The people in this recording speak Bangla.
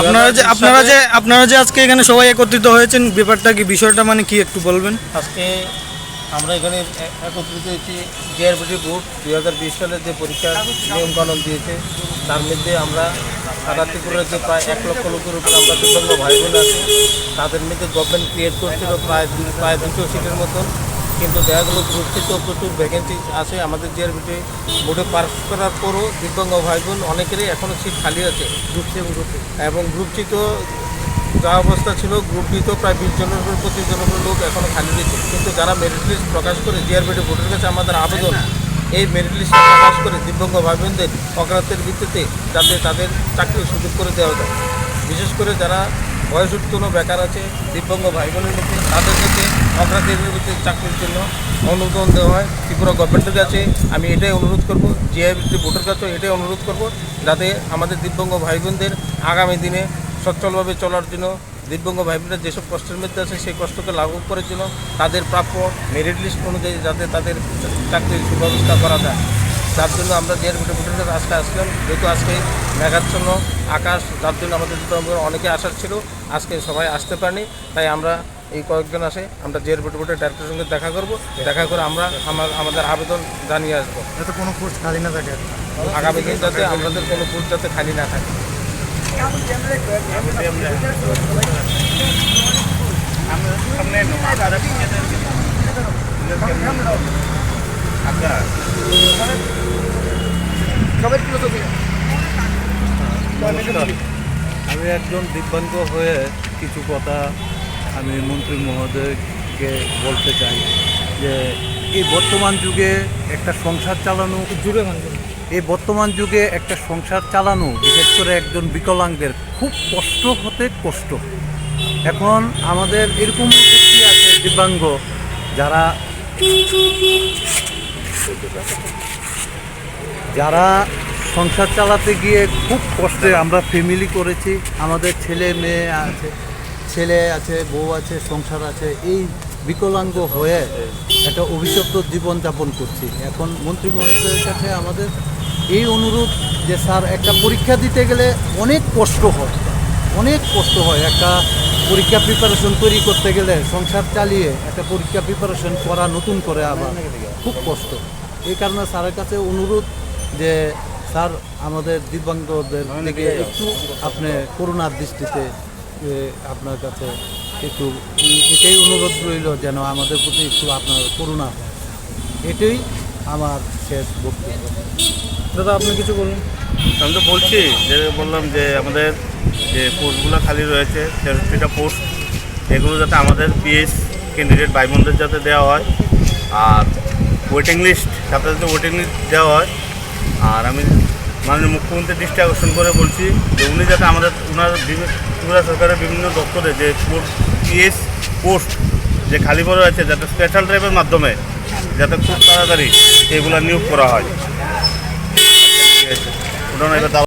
আপনারা যে আপনারা যে আপনারা যে আজকে এখানে সবাই একত্রিত হয়েছেন ব্যাপারটা কি বিষয়টা মানে কি একটু বলবেন? আজকে আমরা এখানে একত্রিত হয়েছি ডিআরবিটি বোর্ড দুই হাজার বিশ সালের যে পরীক্ষা নিয়মকানুন দিয়েছে তার মধ্যে আমরা সারা ত্রিপুরার যে প্রায় এক লক্ষ লোকের উপর আমরা দিব্যাঙ্গ ভাই বোন আছে তাদের মধ্যে গভর্নমেন্ট ক্রিয়েট করছিল প্রায় প্রায় দুশো সিটের মতন। কিন্তু দেখা গেলো গ্রুপ সিতেও প্রচুর ভ্যাকেন্সি আছে। আমাদের জিআরবিটি বোর্ডে পাস করার পরও দিব্যাঙ্গ ভাই বোন অনেকেরই এখনও সিট খালি আছে। গ্রুপ সি এবং গ্রুপ এবং গ্রুপ সি তো যা অবস্থা ছিল গ্রুপ তো প্রায় বিশ জনের উপর পঁচিশ জনের লোক এখনও খালি দিয়েছে কিন্তু যারা মেরিট লিস্ট প্রকাশ করে জিআরবিটি বোর্ডের কাছে আমাদের আবেদন এই মেরিট লিস্ট প্রকাশ করে দিব্যাঙ্গ ভাই বোনদের অগ্রাতের ভিত্তিতে যাতে তাদের চাকরির সুযোগ করে দেওয়া যায়। বিশেষ করে যারা বয়স উত্তীর্ণ বেকার আছে, দিব্যাঙ্গ ভাই বোনের মধ্যে তাদের অগ্রাতের ভিত্তিতে চাকরির জন্য অনুমোদন দেওয়া হয়, ত্রিপুরা গভর্নমেন্টের কাছে আমি এটাই অনুরোধ করব জিআইবিটি বোর্ডের কাছে এটাই অনুরোধ করব, যাতে আমাদের দিব্যাঙ্গ ভাই বোনদের আগামী দিনে সচ্ছলভাবে চলার জন্য দিব্যাঙ্গ ভাই বোনেরা যেসব কষ্টের মধ্যে আছে, সেই কষ্টকে লাঘব করার জন্য তাদের প্রাপ্য মেরিট লিস্ট অনুযায়ী যাতে তাদের চাকরির সুব্যবস্থা করা যায়। যার জন্য আমরা জেয়ার ভিটে ভিটে আজকে আসলাম যেহেতু আজকে মেঘাচ্ছন্ন আকাশ যার জন্য আমাদের অনেকে আসার ছিল আজকে সবাই আসতে পারেনি তাই আমরা এই কয়েকজন আসে আমরা জেয়ার ভিটে ভিটে ডাক্তারের সঙ্গে দেখা করব দেখা করে আমরা আমার আমাদের আবেদন জানিয়ে আসব। যাতে কোনো পোস্ট খালি না থাকে। আগামী দিন যাতে আমাদের কোনো বুথ যাতে খালি না থাকে। আমি একজন দিব্যাঙ্গ হয়ে কিছু কথা আমি মন্ত্রী মহোদয়কে বলতে চাই যে এই বর্তমান যুগে একটা সংসার চালানো জুড়ে এই বর্তমান যুগে একটা সংসার চালানো বিশেষ করে একজন বিকলাঙ্গের খুব কষ্ট হতে কষ্ট। এখন আমাদের এরকম ব্যক্তি আছে দিব্যাঙ্গ যারা যারা সংসার চালাতে গিয়ে খুব কষ্টে আমরা ফ্যামিলি করেছি, আমাদের ছেলে মেয়ে আছে, ছেলে আছে, বউ আছে, সংসার আছে, এই বিকলাঙ্গ হয়ে একটা অভিশপ্ত জীবনযাপন করছি। এখন মন্ত্রী মহোদয়ের কাছে আমাদের এই অনুরোধ যে, স্যার, একটা পরীক্ষা দিতে গেলে অনেক কষ্ট হয়, অনেক কষ্ট হয়। একটা পরীক্ষা প্রিপারেশন তৈরি করতে গেলে সংসার চালিয়ে একটা পরীক্ষা প্রিপারেশন করা, নতুন করে আবার খুব কষ্ট। এই কারণে স্যারের কাছে অনুরোধ যে স্যার আমাদের দিব্যাঙ্গদের দিকে একটু আপনি করুণার দৃষ্টিতে আপনার কাছে একটু এটাই অনুরোধ রইল যেন আমাদের প্রতি একটু আপনার করুণা। হয় এটাই আমার শেষ বক্তব্য। দাদা আপনি কিছু বলুন। আমি তো বলছি যে বললাম যে আমাদের যে পোস্টগুলো খালি রয়েছে তেরোটিটা পোস্ট এগুলো যাতে আমাদের পিএস ক্যান্ডিডেট ভাইবোনদের যাতে দেওয়া হয়। আর ওয়েটিং লিস্ট সাথে ওয়েটিং লিস্ট দেওয়া হয়। আর আমি মাননীয় মুখ্যমন্ত্রীর দৃষ্টি আকর্ষণ করে বলছি যে উনি যাতে আমাদের ওনার ত্রিপুরা সরকারের বিভিন্ন দপ্তরে যে পিএস পোস্ট যে খালি পড়ে আছে, যাতে স্পেশাল ড্রাইভের মাধ্যমে যাতে খুব তাড়াতাড়ি এগুলা নিয়োগ করা হয়।